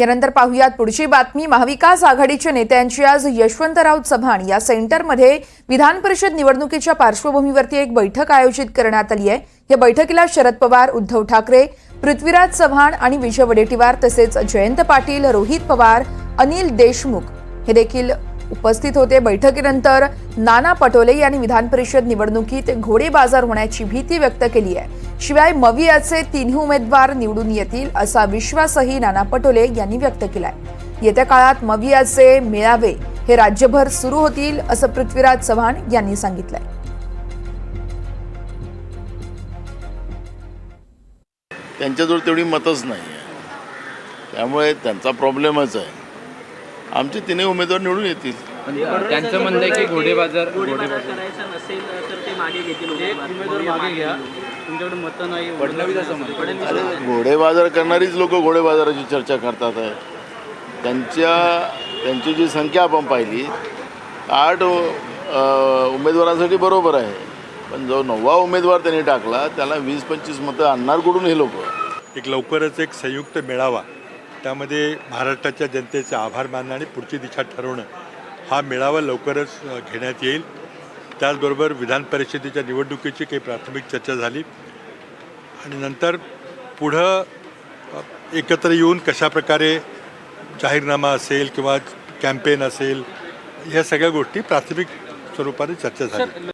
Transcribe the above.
यानंतर पाहूयात पुढची बातमी. महाविकास आघाडीच्या नेत्यांची आज यशवंतराव चव्हाण या सेंटरमध्ये विधान परिषद निवडणुकीच्या पार्श्वभूमीवरती एक बैठक आयोजित करण्यात आली आहे. या बैठकीला शरद पवार उद्धव ठाकरे पृथ्वीराज चव्हाण आणि विजय वडेट्टीवार तसेच जयंत पाटील रोहित पवार अनिल देशमुख हे देखील उपस्थित होते. बैठकीनंतर नाना पटोले यांनी विधान परिषद निवडणुकीत घोडेबाजार होण्याची भीती व्यक्त केली आहे. शिवाय मवियाचे तिन्ही उमेदवार निवडून येतील असा विश्वासही नाना पटोले यांनी व्यक्त केलाय. येत्या काळात मवियाचे मेळावे हे राज्यभर सुरू होतील असं पृथ्वीराज चव्हाण यांनी सांगितलंय. त्यांच्याजवळ तेवढी मतच नाही आहे त्यामुळे त्यांचा प्रॉब्लेमच आहे. आमचे तिन्ही उमेदवार निवडून येतील. त्यांचं म्हणणं आहे की घोडे बाजार घोडे घोडेबाजार बाजार करायचा नसेल तर ते मागे घेतील उमेदवार मागे घ्या. तुमच्याकडे मतं नाही फडणवीस असं म्हणतात. फडणवीस अरे घोडेबाजार करणारीच लोक घोडेबाजाराची चर्चा करतात आहे. त्यांच्या त्यांची जी संख्या आपण पाहिली आठ अ, उमेदवारांसाठी बरोबर आहे. पण जो नववा उमेदवार त्यांनी टाकला त्याला वीस पंचवीस मतं आणणार कुठून हे लोक? एक लवकरच एक संयुक्त मेळावा त्यामध्ये महाराष्ट्राच्या जनतेचे आभार मानणं आणि पुढची दिशा ठरवणं हा मेळावा लवकरच अ, घेण्यात येईल. त्याचबरोबर विधान परिषदेच्या निवडणुकीची काही प्राथमिक चर्चा झाली. आणि नंतर पुढं एकत्र येऊन कशाप्रकारे जाहीरनामा असेल किंवा कॅम्पेन असेल ह्या सगळ्या गोष्टी प्राथमिक स्वरूपाने चर्चा झाली.